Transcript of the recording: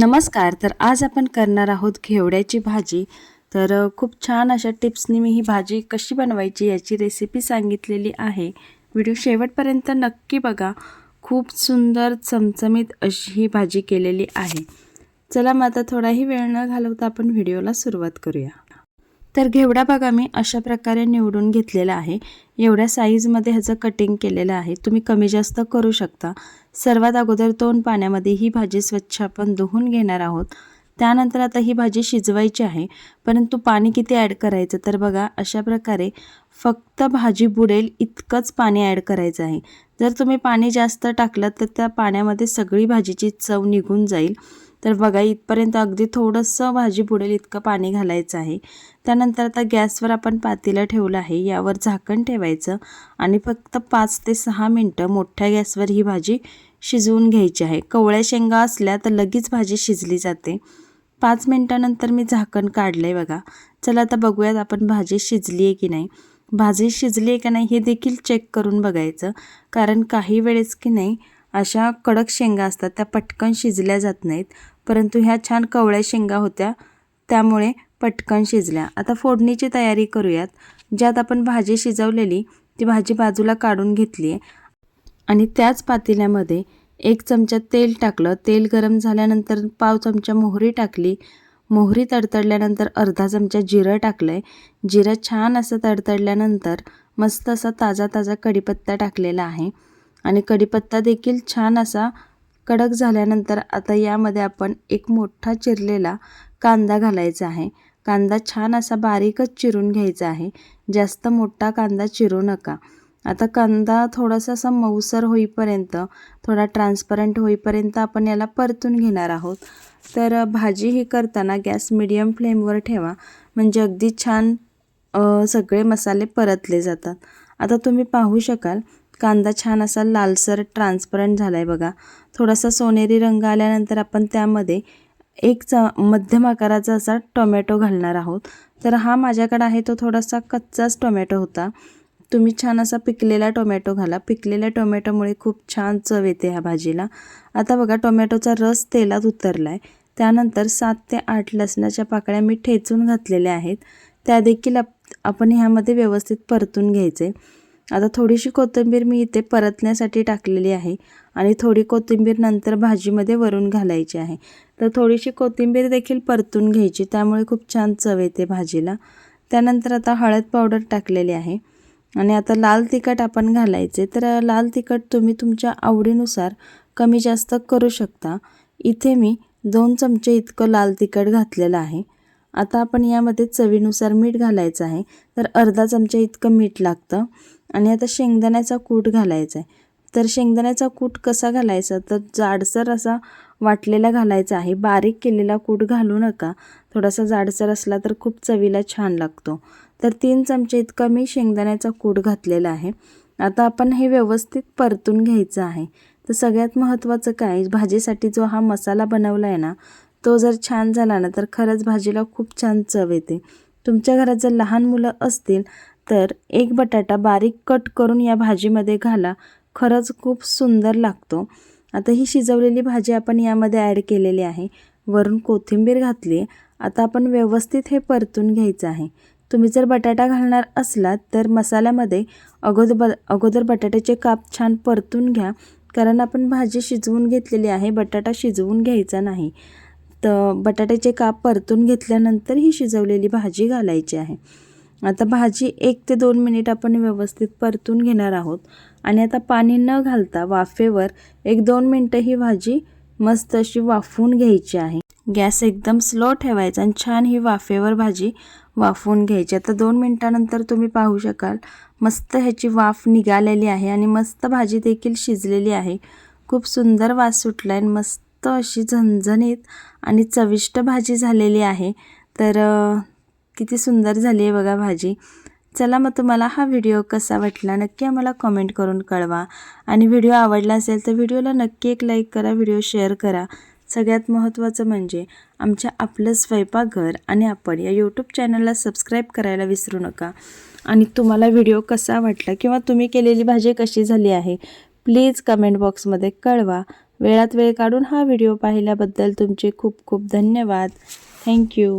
नमस्कार तर आज आपण करणार आहोत घेवड्याची भाजी. तर खूप छान अशा टिप्सनी मी ही भाजी कशी बनवायची याची रेसिपी सांगितलेली आहे. व्हिडिओ शेवटपर्यंत नक्की बघा. खूप सुंदर चमचमीत अशी ही भाजी केलेली आहे. चला मग आता थोडाही वेळ न घालवता आपण व्हिडिओला सुरुवात करूया. तर घेवडा बघा मी अशा प्रकारे निवडून घेतलेला आहे. एवढ्या साईजमध्ये ह्याचं कटिंग केलेलं आहे. तुम्ही कमी जास्त करू शकता. सर्वात अगोदर दोन पाण्यामध्ये ही भाजी स्वच्छ आपण धुवून घेणार आहोत. त्यानंतर आता ही भाजी शिजवायची आहे. परंतु पाणी किती ॲड करायचं? तर बघा अशा प्रकारे फक्त भाजी बुडेल इतकंच पाणी ॲड करायचं आहे. जर तुम्ही पाणी जास्त टाकलं तर त्या पाण्यामध्ये सगळी भाजीची चव निघून जाईल. तर बघा इथपर्यंत अगदी थोडंसं भाजी बुडेल इतकं पाणी घालायचं आहे. त्यानंतर आता गॅसवर आपण पातेलं ठेवलं आहे. यावर झाकण ठेवायचं आणि फक्त पाच ते सहा मिनटं मोठ्या गॅसवर ही भाजी शिजवून घ्यायची आहे. कवळ्या शेंगा असल्या तर लगेच भाजी शिजली जाते. पाच मिनटानंतर मी झाकण काढलं आहे बघा. चला आता बघूयात आपण भाजी शिजली आहे की नाही. भाजी शिजली आहे का नाही हे देखील चेक करून बघायचं. कारण काही वेळेस की नाही अशा कडक शेंगा असतात त्या पटकन शिजल्या जात नाहीत. परंतु ह्या छान कवळ्या शेंगा होत्या त्यामुळे पटकन शिजल्या. आता फोडणीची तयारी करूयात. ज्यात आपण भाजी शिजवलेली ती भाजी बाजूला काढून घेतली आहे आणि त्याच पातेल्यामध्ये एक चमचा तेल टाकलं. तेल गरम झाल्यानंतर पाव चमचा मोहरी टाकली. मोहरी तडतडल्यानंतर अर्धा चमचा जिरं टाकलं आहे जिरं छान असं तडतडल्यानंतर मस्त असा ताजा ताजा कढीपत्ता टाकलेला आहे. आणि कढीपत्ता देखील छान असा कडक झाल्यानंतर आता यामध्ये आपण एक मोठा चिरलेला कांदा घालायचा आहे. कांदा छान असा बारीकच चिरून घ्यायचा आहे. जास्त मोठा कांदा चिरू नका. आता कांदा थोडासा असा मऊसर होईपर्यंत थोडा ट्रान्सपरंट होईपर्यंत आपण याला परतून घेणार आहोत. तर भाजी ही करताना गॅस मिडियम फ्लेमवर ठेवा. म्हणजे अगदी छान सगळे मसाले परतले जातात. आता तुम्ही पाहू शकाल कांदा छान असा लालसर ट्रान्सपरंट झाला आहे बघा. थोडासा सोनेरी रंग आल्यानंतर आपण त्यामध्ये एक च मध्यम आकाराचा असा टोमॅटो घालणार आहोत. तर हा माझ्याकडे आहे तो थोडासा कच्चाच टोमॅटो होता. तुम्ही छान असा पिकलेला टोमॅटो घाला. पिकलेल्या टोमॅटोमुळे खूप छान चव येते ह्या भाजीला. आता बघा टोमॅटोचा रस तेलात उतरला आहे त्यानंतर सात ते आठ लसणाच्या पाकळ्या मी ठेचून घातलेल्या आहेत. त्या देखील आप आपण ह्यामध्ये व्यवस्थित परतून घ्यायचे. आता थोडीशी कोथिंबीर मी इथे परतण्यासाठी टाकलेली आहे आणि थोडी कोथिंबीर नंतर भाजीमध्ये वरून घालायची आहे. तर थोडीशी कोथिंबीर देखील परतून घ्यायची त्यामुळे खूप छान चव येते भाजीला. त्यानंतर आता हळद पावडर टाकलेली आहे. आणि आता लाल तिखट आपण घालायचे. तर लाल तिखट तुम्ही तुमच्या आवडीनुसार कमी जास्त करू शकता. इथे मी दोन चमचे इतकं लाल तिखट घातलेलं आहे. आता आपण यामध्ये चवीनुसार मीठ घालायचं आहे. तर अर्धा चमचा इतकं मीठ लागतं. आणि आता शेंगदाण्याचा कूट घालायचा आहे तर शेंगदाण्याचा कूट कसा घालायचा? तर जाडसर असा वाटलेला घालायचा आहे. बारीक केलेला कूट घालू नका. थोडासा जाडसर असला तर खूप चवीला छान लागतो. तर तीन चमचे इतका मी शेंगदाण्याचा कूट घातलेला आहे. आता आपण हे व्यवस्थित परतून घ्यायचं आहे. तर सगळ्यात महत्त्वाचं काय? भाजीसाठी जो हा मसाला बनवला आहे ना तो जर छान झाला ना तर खरंच भाजीला खूप छान चव येते. तुमच्या घरात जर लहान मुलं असतील तर एक बटाटा बारीक कट करून या भाजीमध्ये घाला. खरंच खूप सुंदर लागतो. आता ही शिजवलेली भाजी आपण यामध्ये ॲड केलेली आहे. वरून कोथिंबीर घातली आता आपण व्यवस्थित हे परतून घ्यायचं आहे. तुम्ही जर बटाटा घालणार असलात तर मसाल्यामध्ये अगोदर ब अगोदर बटाट्याचे काप छान परतून घ्या. कारण आपण भाजी शिजवून घेतलेली आहे बटाटा शिजवून घ्यायचा नाही. तर बटाट्याचे काप परतून घेतल्यानंतर ही शिजवलेली भाजी घालायची आहे. आता भाजी एक ते दोन मिनिट आपण व्यवस्थित परतून घेणार आहोत. आणि आता पाणी न घालता वाफेवर एक दोन मिनटं ही भाजी मस्त अशी वाफवून घ्यायची आहे. गॅस एकदम स्लो ठेवायचा आणि छान ही वाफेवर भाजी वाफवून घ्यायची. आता दोन मिनटानंतर तुम्ही पाहू शकाल मस्त ह्याची वाफ निघालेली आहे आणि मस्त भाजी देखील शिजलेली आहे. खूप सुंदर वास सुटला आहे आणि मस्त अशी झणझणीत आणि चविष्ट भाजी झालेली आहे. तर किती सुंदर झाली आहे बघा भाजी. चला मग तुम्हाला हा व्हिडिओ कसा वाटला नक्की आम्हाला कमेंट करून कळवा. आणि व्हिडिओ आवडला असेल तर व्हिडिओला नक्की एक लाईक करा व्हिडिओ शेअर करा. सगळ्यात महत्त्वाचं म्हणजे आमच्या आपलं स्वयंपाकघर आणि आपण या यूट्यूब चॅनलला सबस्क्राईब करायला विसरू नका. आणि तुम्हाला व्हिडिओ कसा वाटला किंवा तुम्ही केलेली भाजी कशी झाली आहे प्लीज कमेंट बॉक्समध्ये कळवा. वेळात वेळ काढून हा व्हिडिओ पाहिल्याबद्दल तुमचे खूप खूप धन्यवाद. थँक्यू